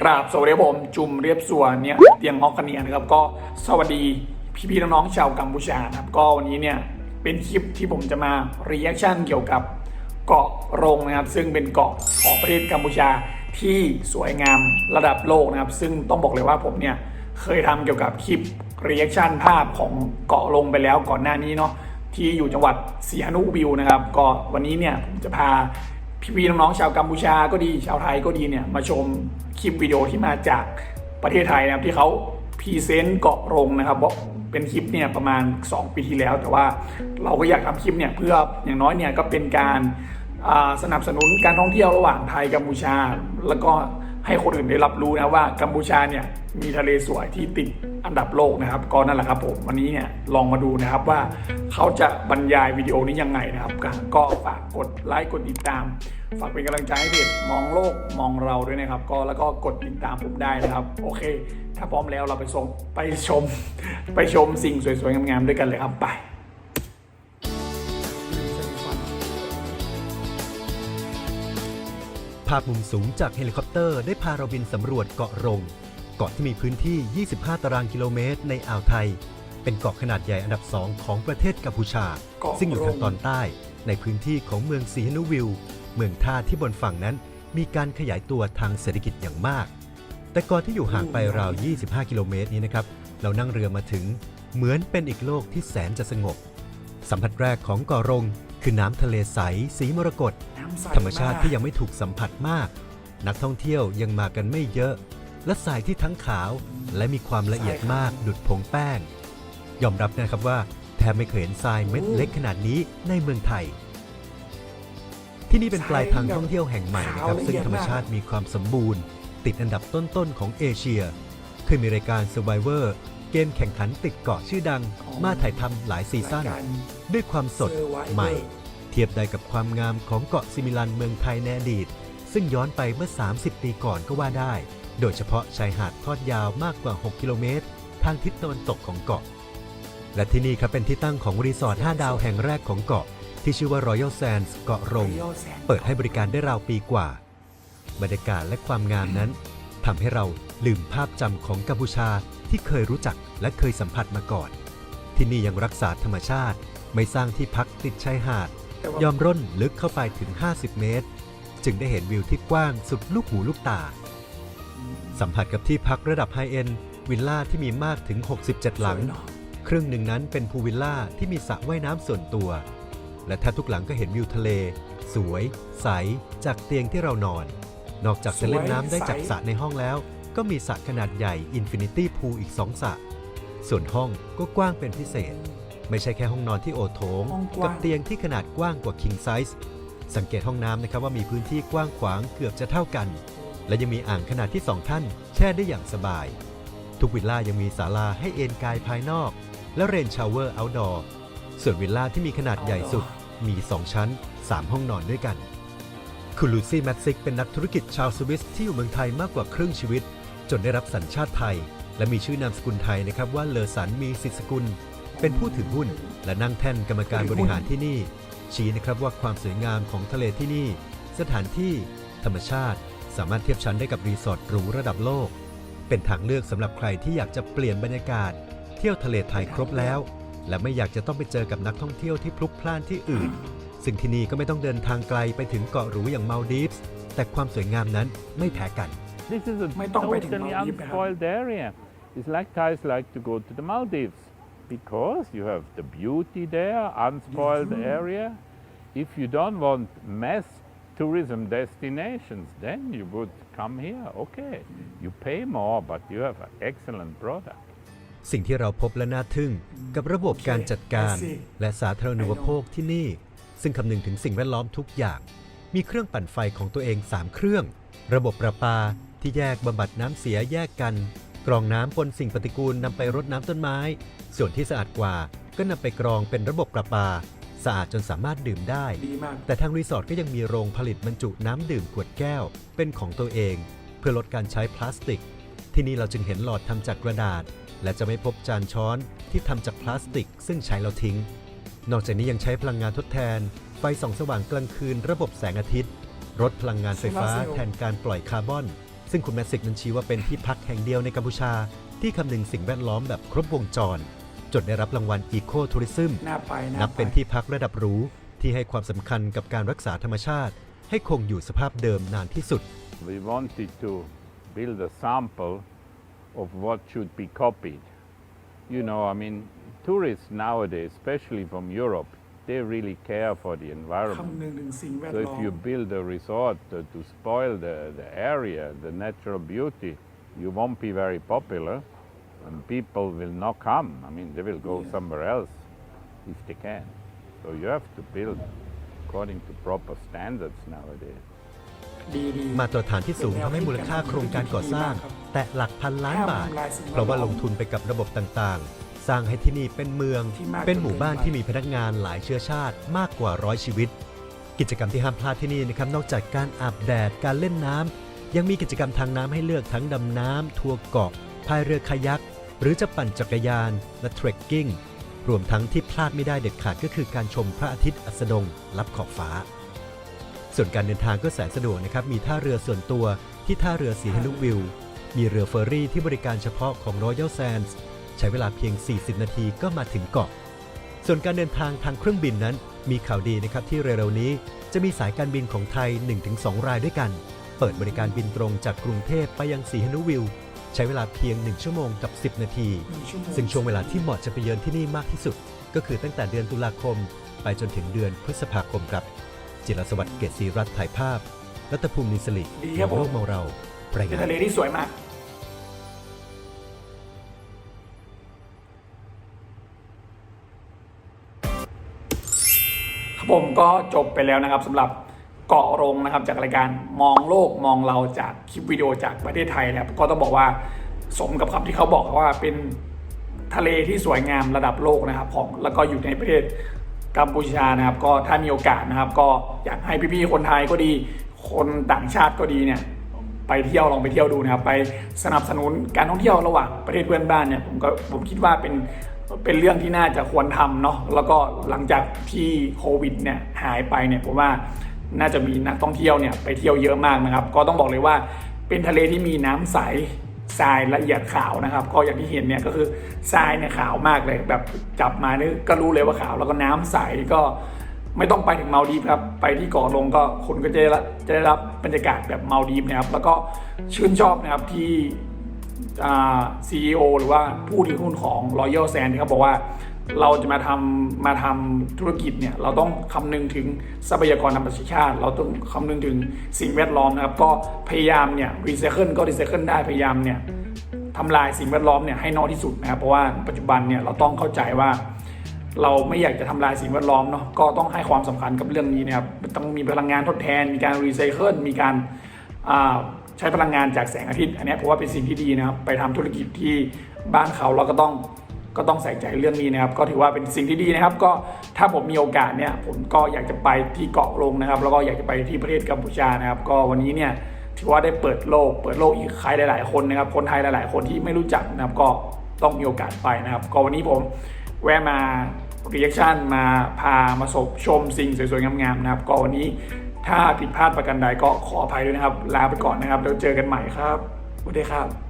กราบสวัสดีผมจุ่มเรียบสัวเนี่ยเตียงฮอกกันเนียนะครับก็สวัสดีพี่ๆน้องๆชาวกัมพูชานะครับก็วันนี้เนี่ยเป็นคลิปที่ผมจะมารีแอคชั่นเกี่ยวกับเกาะรงนะครับซึ่งเป็นเกาะของประเทศกัมพูชาที่สวยงามระดับโลกนะครับ ซึ่งต้องบอกเลยว่าผมเนี่ยเคยทำเกี่ยวกับคลิปรีแอคชั่นภาพของเกาะรงไปแล้วก่อนหน้านี้เนาะที่อยู่จังหวัดสีหนุวิวนะครับ ก็วันนี้เนี่ยผมจะพาพี่ๆน้องๆชาวกัมพูชาก็ดีชาวไทยก็ดีเนี่ยมาชม คลิปวิดีโอที่มาจากประเทศไทยนะครับที่เขาพรีเซนต์เกาะรงนะครับเป็นคลิปเนี่ยประมาณ 2 ปีที่แล้ว แต่ว่าเราก็อยากทำคลิปเนี่ยเพื่ออย่างน้อยเนี่ยก็เป็นการสนับสนุนการท่องเที่ยวระหว่างไทยกัมพูชา แล้วก็ให้คนอื่นได้รับรู้นะว่ากัมพูชาเนี่ยมีทะเลสวยที่ติดอันดับโลกนะครับ ก็นั่นแหละครับผมวันนี้เนี่ยลองมาดูนะครับว่า เขาจะบรรยายวิดีโอนี้ยังไงนะครับก็ก็ฝากกดไลค์กดติดตาม ฝากเป็นกำลังใจให้เพจมองโลกมองเราด้วยนะครับ ก็แล้วก็กดติดตามผมได้นะครับ โอเค ถ้าพร้อมแล้วเราไปชมไปชม ไปชมสิ่งสวยๆงามๆด้วยกันเลยครับไปภาพมุมสูงจากเฮลิคอปเตอร์ได้พาเราบินสำรวจเกาะรง เกาะที่มีพื้นที่ 25 ตารางกิโลเมตรในอ่าวไทย เป็นเกาะขนาดใหญ่อันดับ2ของประเทศกัมพูชาเกาะซึ่งอยู่ทางรงตอนใต้ ในพื้นที่ของเมืองสีหนุวิวเมืองท่าที่บนฝั่งนั้นมีการขยายตัวทางเศรษฐกิจอย่างมาก แต่เก่อนที่อยู่ห่างไปราว 25 กิโลเมตรนี้นะครับ เรานั่งเรือมาถึงเหมือนเป็นอีกโลกที่แสนจะสงบ สัมผัสแรกของเกาะรง คือน้ำทะเลใส สีมรกตน้ำใสธรรมชาติที่ยังไม่ถูกสัมผัสมาก นักท่องเที่ยวยังมากันไม่เยอะ และทรายที่ทั้งขาวและมีความละเอียดมากดุดผงแป้ง ยอมรับนะครับว่าแทบไม่เคยเห็นทรายเม็ดเล็กขนาดนี้ในเมืองไทย ที่นี่เป็นปลายทางท่องเที่ยวแห่งใหม่นะครับซึ่งธรรมชาติมีความสมบูรณ์ ติดอันดับต้นๆของเอเชีย เคยมีรายการ Survivor เกมแข่งขันติดเกาะชื่อดัง มาถ่ายทำหลายซีซั่น ด้วยความสด Survivor ใหม่ เทียบได้กับความงามของเกาะซิมิลันเมืองไทยในอดีต ซึ่งย้อนไปเมื่อ 30 ปีก่อนก็ว่าได้ โดยเฉพาะชายหาดทอดยาวมากกว่า 6 กิโลเมตร ทางทิศตะวันตกของเกาะ และที่นี่ครับเป็นที่ตั้งของรีสอร์ท5ดาวแห่งแรกของเกาะ ที่ชื่อว่า Royal Sands เกาะรง เปิดให้บริการได้ราวปีกว่า บรรยากาศและความงามนั้นทำให้เราลืมภาพจำของกัมพูชาที่เคยรู้จักและเคยสัมผัสมาก่อน ที่นี่ยังรักษาธรรมชาติ ไม่สร้างที่พักติดชายหาดแต่ว่ายอมร่นลึกเข้าไปถึง 50 เมตร จึงได้เห็นวิวที่กว้างสุดลูกหูลูกตา สัมผัสกับที่พักระดับไฮเอ็นวิลล่าที่มีมากถึง 67 หลังสวยเนอะ ครึ่งหนึ่งนั้นเป็นพูลวิลล่าที่มีสระว่ายน้ำส่วนตัว และแทบทุกหลังก็เห็นวิวทะเล สวย ใส จากเตียงที่เรานอน นอกจากจะเล่นน้ำได้จากสระในห้องแล้ว ก็มีสระขนาดใหญ่อินฟินิตี้พูลอีกสองสระส่วนห้องก็กว้างเป็นพิเศษ ไม่ใช่แค่ห้องนอนที่โอโถงงกว้างกับเตียงที่ขนาดกว้างกว่า king size สังเกตห้องน้ำนะครับว่ามีพื้นที่กว้างขวางเกือบจะเท่ากัน และยังมีอ่างขนาดที่สองท่าน แช่ได้อย่างสบาย ทุกวิลล่ายังมีศาลาให้เอนกายภายนอก และเรนชาวเวอร์เอาท์ดอร์ ส่วนวิลล่าที่มีขนาดใหญ่สุดมี 2 ชั้น 3 ห้องนอนด้วยกันคุณลูซี่แมตซิกเป็นนักธุรกิจชาวสวิสที่อยู่เมืองไทยมากกว่าครึ่งชีวิต จนได้รับสัญชาติไทย และมีชื่อนามสกุลไทยนะครับว่าเลอสันมีสิทธิสกุล เป็นผู้ถือหุ้น และนั่งแท่นกรรมการบริหารที่นี่ ชี้นะครับว่าความสวยงามของทะเลที่นี่ สถานที่ ธรรมชาติ สามารถเทียบชั้นได้กับรีสอร์ทหรูระดับโลก เป็นทางเลือกสำหรับใครที่อยากจะเปลี่ยนบรรยากาศ เที่ยวทะเลไทยครบแล้ว และไม่อยากจะต้องไปเจอกับนักท่องเที่ยวที่พลุกพล่านที่อื่น ซึ่งที่นี่ก็ไม่ต้องเดินทางไกลไปถึงเกาะหรูอย่างมาลดีฟส์แต่ความสวยงามนั้นไม่แพ้กัน This is a ไม่ต้องไปถึง totally มาลดีฟนะครับ unspoiled area. It's like Thais like to go to the Maldives because you have the beauty there, unspoiled area. If you don't want mass tourism destinations, then you would come here. Okay, you pay more, but you have an excellent product. สิ่งที่เราพบและน่าทึ่งกับระบบการจัดการ I see และสาธารณูปโภคที่นี่ ซึ่งคำนึงถึงสิ่งแวดล้อมทุกอย่าง มีเครื่องปั่นไฟของตัวเอง 3 เครื่อง ระบบประปาที่แยกบำบัดน้ำเสียแยกกัน กรองน้ำปนสิ่งปฏิกูลนำไปรดน้ำต้นไม้ ส่วนที่สะอาดกว่าก็นำไปกรองเป็นระบบประปา สะอาดจนสามารถดื่มได้ ดีมาก แต่ทางรีสอร์ทก็ยังมีโรงผลิตบรรจุน้ำดื่มขวดแก้ว เป็นของตัวเอง เพื่อลดการใช้พลาสติก ที่นี่เราจึงเห็นหลอดทำจากกระดาษ และจะไม่พบจานช้อนที่ทำจากพลาสติก ซึ่งใช้แล้วทิ้ง นอกจากนี้ยังใช้พลังงานทดแทน ไฟส่องสว่างกลางคืน ระบบแสงอาทิตย์ลดพลังงานไฟฟ้าโซลาร์เซลล์แทนการปล่อยคาร์บอนซึ่งซึ่งคุณแมสซิกนั้นชี้ว่าเป็นที่พักแห่งเดียวในกัมพูชา ที่คำนึงสิ่งแวดล้อมแบบครบวงจร จนได้รับรางวัลอีโคทัวริซึมน่าไปน่านับไปเป็นที่พักระดับหรูที่ให้ความสำคัญกับการรักษาธรรมชาติ ให้คงอยู่สภาพเดิมนานที่สุด We wanted to build a sample of what should be copied. You know, I mean, tourists nowadays, especially from Europe, they really care for the environment. คำนึงถึงสิ่งแวด So ล้ if อม you build a resort uh, to spoil the, the area, the natural beauty, you won't be very popular and people will not come. I mean, they will go Yeah. somewhere else if they can. So you have to build according to proper standards nowadays. ดีดีมาตรฐานที่สูงทำให้มูลค่าโครงการก่อสร้าง แตะหลักพันล้านบาท เพราะว่าลงทุนไปกับระบบต่างๆ สร้างให้ที่นี่เป็นเมือง เป็นหมู่บ้านที่มีพนักงานหลายเชื้อชาติมากกว่าร้อยชีวิต กิจกรรมที่ห้ามพลาดที่นี่นะครับนอกจากการอาบแดดการเล่นน้ำยังมีกิจกรรมทางน้ำให้เลือกทั้งดำน้ำทัวร์เกาะ พายเรือคายัก หรือจะปั่นจักรยาน และเทรคกิ้ง รวมทั้งที่พลาดไม่ได้เด็ดขาดก็คือการชมพระอาทิตย์อัสดงลับขอบฟ้า ส่วนการเดินทางก็แสนสะดวกนะครับ มีท่าเรือส่วนตัวที่ท่าเรือสีฮนุวิว มีเรือเฟอร์รี่ที่บริการเฉพาะของ Royal Sands ใช้เวลาเพียง 40 นาทีก็มาถึงเกาะ ส่วนการเดินทางทางเครื่องบินนั้น มีข่าวดีนะครับที่เร็วๆนี้ จะมีสายการบินของไทย 1-2 รายด้วยกัน เปิดบริการบินตรงจากกรุงเทพไปยังสีฮนุวิว ใช้เวลาเพียง 1 ชั่วโมงกับ 10 นาทีหนึ่งชั่วโมงซึ่งช่วงเวลาที่เหมาะจะไปเยือนที่นี่มากที่สุด ก็คือตั้งแต่เดือนตุลาคม ไปจนถึงเดือนพฤษภาคมครับ จิรสวัสดิ์เกษศรีรัตน์ถ่ายภาพ รัตภูมินิสลิดีครับผม โลกเมาเรารายเป็นงาน ทะเลที่สวยมาก ครับผมก็จบไปแล้วนะครับสำหรับ เกาะรงนะครับจากรายการมองโลกมองเราจากคลิปวิดีโอจากประเทศไทยนะครับก็ต้องบอกว่าสมกับคำที่เขาบอกว่าเป็นทะเลที่สวยงามระดับโลกนะครับของแล้วก็อยู่ในประเทศกัมพูชานะครับ ก็ถ้ามีโอกาสนะครับ ก็อยากให้พี่ๆคนไทยก็ดี คนต่างชาติก็ดีเนี่ยไปเที่ยวลองไปเที่ยวดูนะครับ ไปสนับสนุนการท่องเที่ยวระหว่างประเทศเพื่อนบ้านเนี่ยผมก็ผมคิดว่าเป็นเป็นเรื่องที่น่าจะควรทำเนาะแล้วก็หลังจากที่โควิดเนี่ยหายไปเนี่ยผมว่า น่าจะมีนักท่องเที่ยวเนี่ยไปเที่ยวเยอะมากนะครับ ก็ต้องบอกเลยว่าเป็นทะเลที่มีน้ำใสทรายละเอียดขาวนะครับ ก็อย่างที่เห็นเนี่ยก็คือทรายเนี่ยขาวมากเลยแบบจับมานี่ก็รู้เลยว่าขาวแล้วก็น้ำใสก็ไม่ต้องไปถึงมาลดีฟครับ ไปที่เกาะลงก็คุณก็จะได้รับจะได้รับบรรยากาศแบบมาลดีฟนะครับ แล้วก็ชื่นชอบนะครับที่อ่า CEO หรือว่าผู้ถือหุ้นของ Royal Sand ที่เขาบอกว่า เราจะมาทำมาทำธุรกิจเนี่ยเราต้องคำนึงถึงทรัพยากรธรรมชาติ เราต้องคำนึงถึงสิ่งแวดล้อมนะครับ ก็พยายามเนี่ยรีไซเคิลก็รีไซเคิลได้พยายามเนี่ยทำลายสิ่งแวดล้อมเนี่ยให้น้อยที่สุดนะครับเพราะว่าปัจจุบันเนี่ยเราต้องเข้าใจว่า เราไม่อยากจะทำลายสิ่งแวดล้อมเนาะก็ต้องให้ความสำคัญกับเรื่องนี้นะครับต้องมีพลังงานทดแทน มีการรีไซเคิลมีการใช้พลังงานจากแสงอาทิตย์ อันนี้ยผมว่าเป็นสิ่งที่ดีนะครับไปทำธุรกิจที่บ้านเขาเราก็ต้อง ก็ต้องใส่ใจเรื่องนี้นะครับ ก็ถือว่าเป็นสิ่งที่ดีนะครับ ก็ถ้าผมมีโอกาสเนี่ยผมก็อยากจะไปที่เกาะลงนะครับ แล้วก็อยากจะไปที่ประเทศกัมพูชานะครับ ก็วันนี้เนี่ยถือว่าได้เปิดโลก เปิดโลกอีกใครหลาย ๆ คนนะครับ คนไทยหลาย ๆ คนที่ไม่รู้จักนะครับ ก็ต้องมีโอกาสไปนะครับ ก็วันนี้ผมแวะมารีแอคชั่นมาพามาสบชมสิ่งสวย ๆ งาม ๆ นะครับ ก็วันนี้ถ้าผิดพลาดประกันใดก็ขออภัยด้วยนะครับ ลาไปก่อนนะครับ แล้วเจอกันใหม่ครับสวัสดีครับ